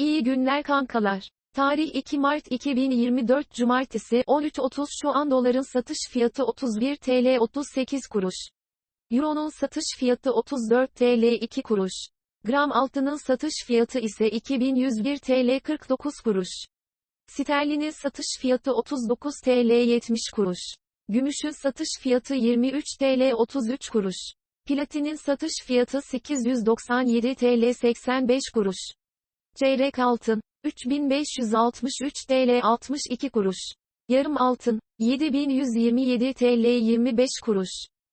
İyi günler kankalar. Tarih 2 Mart 2024 Cumartesi 13.30 şu an doların satış fiyatı 31 TL 38 kuruş. Euro'nun satış fiyatı 34 TL 2 kuruş. Gram altının satış fiyatı ise 2101 TL 49 kuruş. Sterlinin satış fiyatı 39 TL 70 kuruş. Gümüşün satış fiyatı 23 TL 33 kuruş. Platinin satış fiyatı 897 TL 85 kuruş. Çeyrek altın 3563 TL 62 kuruş. Yarım altın 7127 TL 25 kuruş.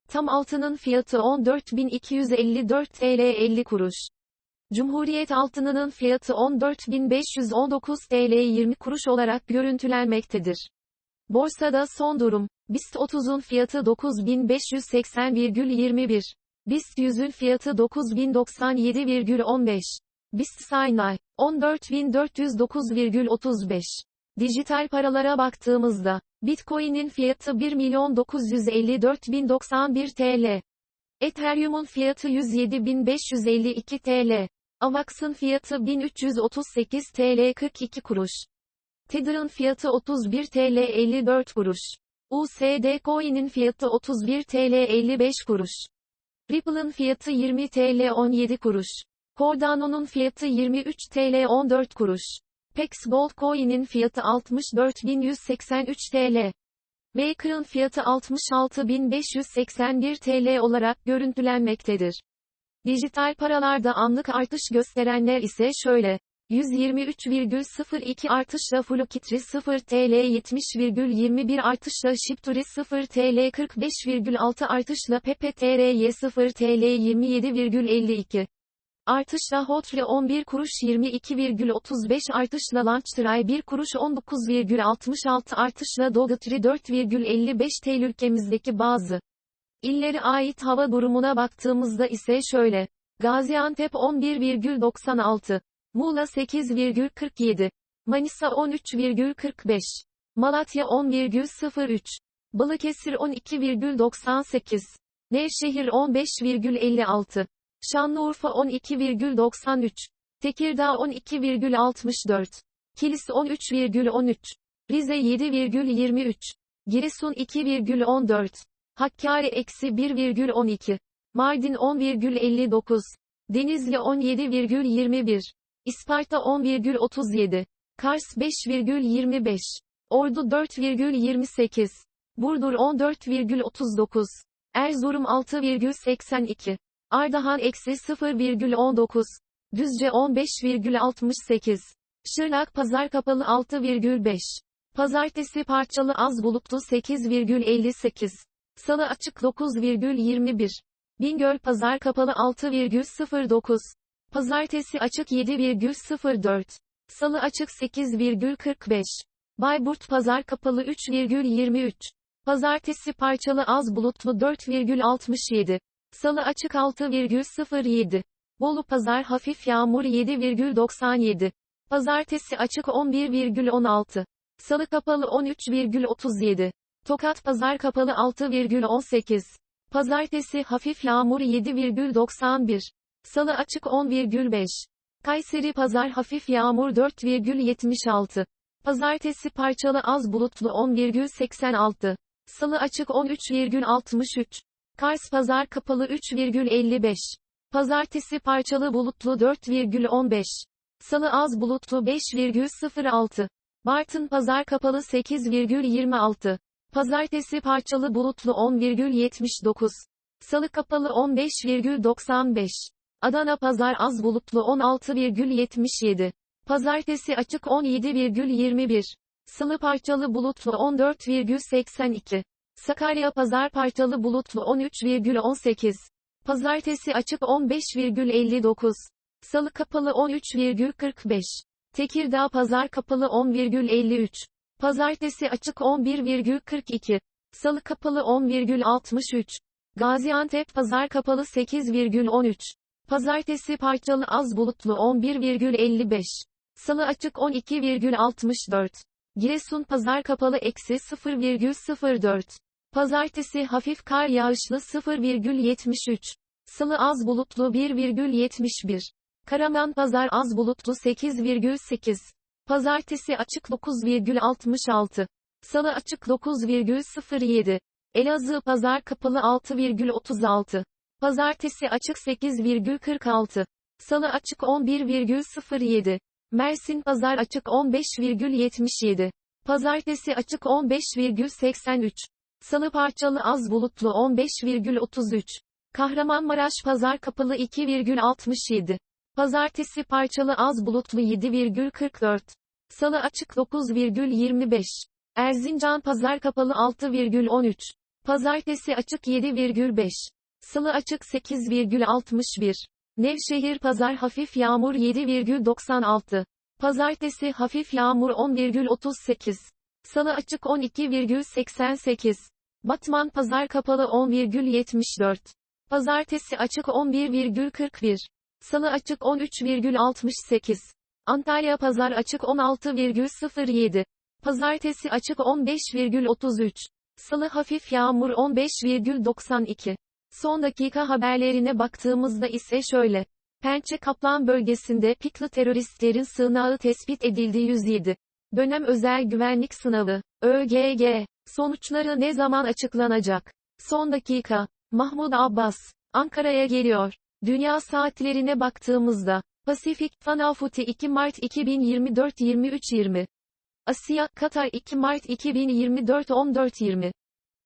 Tam altının fiyatı 14254 TL 50 kuruş. Cumhuriyet altınının fiyatı 14519 TL 20 kuruş olarak görüntülenmektedir. Borsada son durum. BIST 30'un fiyatı 9580,21. BIST 100'ün fiyatı 9097,15. BIST Saynay 14409,35. Dijital paralara baktığımızda, Bitcoin'in fiyatı 1.954.091 TL. Ethereum'un fiyatı 107.552 TL. Avax'ın fiyatı 1338 TL 42 kuruş. Tether'ın fiyatı 31 TL 54 kuruş. USD Coin'in fiyatı 31 TL 55 kuruş. Ripple'ın fiyatı 20 TL 17 kuruş. Cardano'nun fiyatı 23 TL 14 kuruş. Pex Gold Coin'in fiyatı 64.183 TL. Maker'ın fiyatı 66.581 TL olarak görüntülenmektedir. Dijital paralarda anlık artış gösterenler ise şöyle. 123,02 artışla Flukitri 0 TL 70,21 artışla Shipturi 0 TL 45,6 artışla PPTRY 0 TL 27,52 artışla Hotri 11 kuruş 22,35 artışla Launchtry 1 kuruş 19,66 artışla Dogatri 4,55 TL ülkemizdeki bazı illere ait hava durumuna baktığımızda ise şöyle. Gaziantep 11,96 Muğla 8,47. Manisa 13,45. Malatya 10,03. Balıkesir 12,98. Nevşehir 15,56. Şanlıurfa 12,93. Tekirdağ 12,64. Kilis 13,13. Rize 7,23. Giresun 2,14. Hakkari eksi 1,12. Mardin 10,59. Denizli 17,21. İsparta 10,37. Kars 5,25. Ordu 4,28. Burdur 14,39. Erzurum 6,82. Ardahan eksi 0,19. Düzce 15,68. Şırnak pazar kapalı 6,5. Pazartesi parçalı az bulutlu 8,58. Salı açık 9,21. Bingöl pazar kapalı 6,09. Pazartesi açık 7,04. Salı açık 8,45. Bayburt pazar kapalı 3,23. Pazartesi parçalı az bulutlu 4,67. Salı açık 6,07. Bolu pazar hafif yağmur 7,97. Pazartesi açık 11,16. Salı kapalı 13,37. Tokat pazar kapalı 6,18. Pazartesi hafif yağmur 7,91. Salı açık 10,5. Kayseri pazar hafif yağmur 4,76. Pazartesi parçalı az bulutlu 10,86. Salı açık 13,63. Kars pazar kapalı 3,55. Pazartesi parçalı bulutlu 4,15. Salı az bulutlu 5,06. Bartın pazar kapalı 8,26. Pazartesi parçalı bulutlu 10,79. Salı kapalı 15,95. Adana pazar az bulutlu 16,77. Pazartesi açık 17,21. Salı parçalı bulutlu 14,82. Sakarya pazar parçalı bulutlu 13,18. Pazartesi açık 15,59. Salı kapalı 13,45. Tekirdağ pazar kapalı 10,53. Pazartesi açık 11,42. Salı kapalı 10,63. Gaziantep pazar kapalı 8,13. Pazartesi parçalı az bulutlu 11,55. Salı açık 12,64. Giresun pazar kapalı eksi 0,04. Pazartesi hafif kar yağışlı 0,73. Salı az bulutlu 1,71. Karaman Pazar az bulutlu 8,8. Pazartesi açık 9,66. Salı açık 9,07. Elazığ Pazar kapalı 6,36. Pazartesi açık 8,46. Salı açık 11,07. Mersin Pazar açık 15,77. Pazartesi açık 15,83. Salı parçalı az bulutlu 15,33. Kahramanmaraş Pazar kapalı 2,67. Pazartesi parçalı az bulutlu 7,44. Salı açık 9,25. Erzincan Pazar kapalı 6,13. Pazartesi açık 7,5. Salı açık 8,61. Nevşehir Pazar hafif yağmur 7,96. Pazartesi hafif yağmur 10,38. Salı açık 12,88. Batman Pazar kapalı 10,74. Pazartesi açık 11,41. Salı açık 13,68. Antalya Pazar açık 16,07. Pazartesi açık 15,33. Salı hafif yağmur 15,92. Son dakika haberlerine baktığımızda ise şöyle. Pençe Kaplan bölgesinde piklı teröristlerin sığınağı tespit edildi 107. Dönem özel güvenlik sınavı. ÖGG. Sonuçları ne zaman açıklanacak? Son dakika. Mahmut Abbas. Ankara'ya geliyor. Dünya saatlerine baktığımızda. Pasifik, Fanafuti 2 Mart 2024 23.20. Asya, Katar 2 Mart 2024 14.20.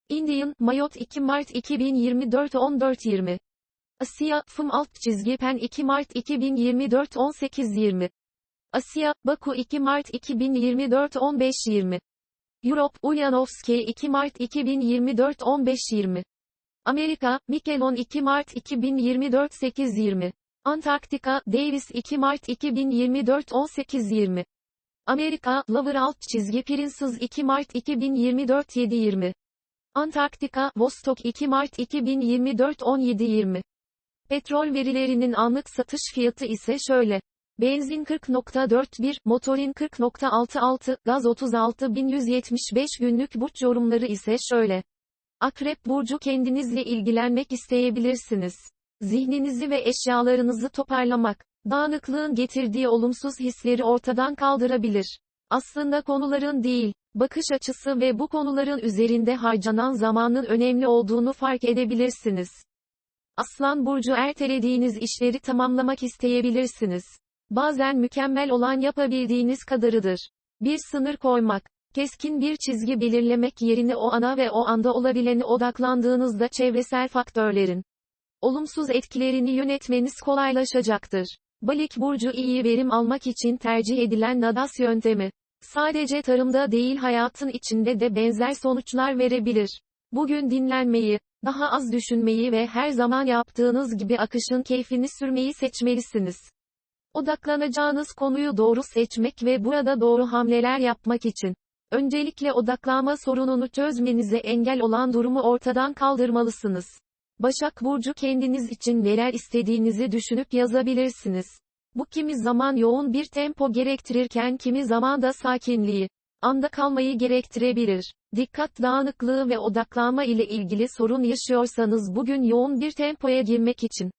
Indian, Mayot 2 Mart 2024 14.20. Asya, Fım alt çizgi Pen 2 Mart 2024 18.20. Asya, Baku 2 Mart 2024 15.20. Europe, Ulyanovski 2 Mart 2024 15.20. Amerika, Mikelon 2 Mart 2024 8.20. Antarktika, Davis 2 Mart 2024 18.20. Amerika, Lover alt çizgi Princes 2 Mart 2024 7.20. Antarktika, Vostok 2 Mart 2024 17.20. Petrol verilerinin anlık satış fiyatı ise şöyle. Benzin 40.41, motorin 40.66, gaz 36.175 günlük burç yorumları ise şöyle. Akrep burcu kendinizle ilgilenmek isteyebilirsiniz. Zihninizi ve eşyalarınızı toparlamak, dağınıklığın getirdiği olumsuz hisleri ortadan kaldırabilir. Aslında konuların değil, bakış açısı ve bu konuların üzerinde harcanan zamanın önemli olduğunu fark edebilirsiniz. Aslan burcu ertelediğiniz işleri tamamlamak isteyebilirsiniz. Bazen mükemmel olan yapabildiğiniz kadarıdır. Bir sınır koymak, keskin bir çizgi belirlemek yerine o ana ve o anda olabilene odaklandığınızda çevresel faktörlerin olumsuz etkilerini yönetmeniz kolaylaşacaktır. Balık burcu iyi verim almak için tercih edilen nadas yöntemi. Sadece tarımda değil hayatın içinde de benzer sonuçlar verebilir. Bugün dinlenmeyi, daha az düşünmeyi ve her zaman yaptığınız gibi akışın keyfini sürmeyi seçmelisiniz. Odaklanacağınız konuyu doğru seçmek ve burada doğru hamleler yapmak için öncelikle odaklanma sorununu çözmenize engel olan durumu ortadan kaldırmalısınız. Başak Burcu kendiniz için neler istediğinizi düşünüp yazabilirsiniz. Bu kimi zaman yoğun bir tempo gerektirirken kimi zaman da sakinliği, anda kalmayı gerektirebilir. Dikkat dağınıklığı ve odaklanma ile ilgili sorun yaşıyorsanız bugün yoğun bir tempoya girmek için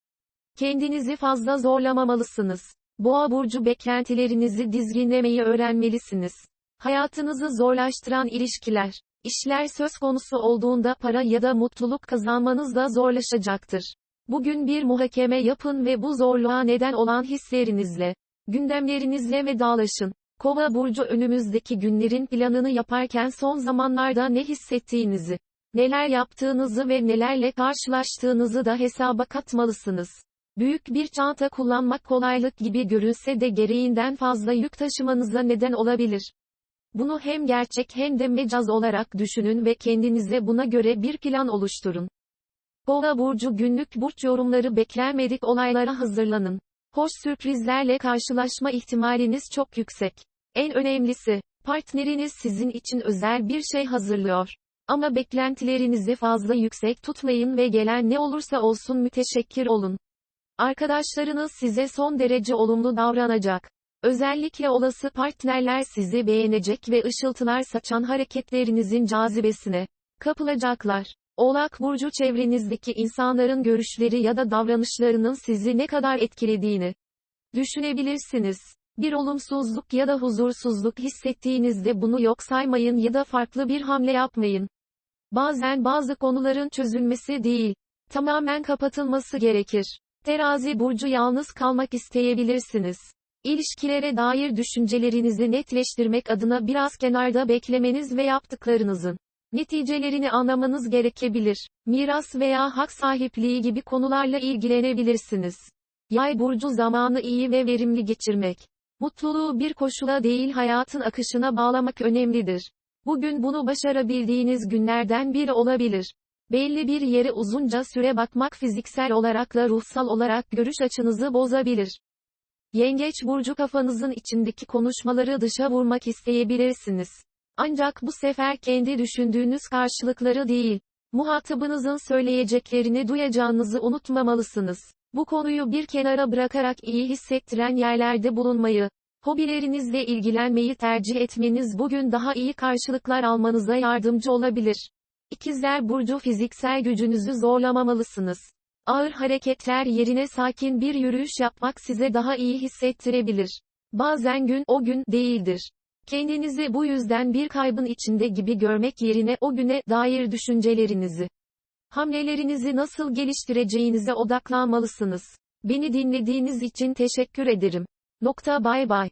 kendinizi fazla zorlamamalısınız. Boğa burcu beklentilerinizi dizginlemeyi öğrenmelisiniz. Hayatınızı zorlaştıran ilişkiler, işler söz konusu olduğunda para ya da mutluluk kazanmanız da zorlaşacaktır. Bugün bir muhakeme yapın ve bu zorluğa neden olan hislerinizle, gündemlerinizle vedalaşın. Kova burcu önümüzdeki günlerin planını yaparken son zamanlarda ne hissettiğinizi, neler yaptığınızı ve nelerle karşılaştığınızı da hesaba katmalısınız. Büyük bir çanta kullanmak kolaylık gibi görünse de gereğinden fazla yük taşımanıza neden olabilir. Bunu hem gerçek hem de mecaz olarak düşünün ve kendinize buna göre bir plan oluşturun. Kova burcu günlük burç yorumları beklenmedik olaylara hazırlanın. Hoş sürprizlerle karşılaşma ihtimaliniz çok yüksek. En önemlisi, partneriniz sizin için özel bir şey hazırlıyor. Ama beklentilerinizi fazla yüksek tutmayın ve gelen ne olursa olsun müteşekkir olun. Arkadaşlarınız size son derece olumlu davranacak. Özellikle olası partnerler sizi beğenecek ve ışıltılar saçan hareketlerinizin cazibesine kapılacaklar. Oğlak burcu çevrenizdeki insanların görüşleri ya da davranışlarının sizi ne kadar etkilediğini düşünebilirsiniz. Bir olumsuzluk ya da huzursuzluk hissettiğinizde bunu yok saymayın ya da farklı bir hamle yapmayın. Bazen bazı konuların çözülmesi değil, tamamen kapatılması gerekir. Terazi burcu yalnız kalmak isteyebilirsiniz. İlişkilere dair düşüncelerinizi netleştirmek adına biraz kenarda beklemeniz ve yaptıklarınızın neticelerini anlamanız gerekebilir. Miras veya hak sahipliği gibi konularla ilgilenebilirsiniz. Yay burcu zamanı iyi ve verimli geçirmek. Mutluluğu bir koşula değil hayatın akışına bağlamak önemlidir. Bugün bunu başarabildiğiniz günlerden biri olabilir. Belli bir yere uzunca süre bakmak fiziksel olarak da ruhsal olarak görüş açınızı bozabilir. Yengeç burcu kafanızın içindeki konuşmaları dışa vurmak isteyebilirsiniz. Ancak bu sefer kendi düşündüğünüz karşılıkları değil, muhatabınızın söyleyeceklerini duyacağınızı unutmamalısınız. Bu konuyu bir kenara bırakarak iyi hissettiren yerlerde bulunmayı, hobilerinizle ilgilenmeyi tercih etmeniz bugün daha iyi karşılıklar almanıza yardımcı olabilir. İkizler burcu fiziksel gücünüzü zorlamamalısınız. Ağır hareketler yerine sakin bir yürüyüş yapmak size daha iyi hissettirebilir. Bazen gün o gün değildir. Kendinizi bu yüzden bir kaybın içinde gibi görmek yerine o güne dair düşüncelerinizi, hamlelerinizi nasıl geliştireceğinize odaklanmalısınız. Beni dinlediğiniz için teşekkür ederim. Nokta bay bay.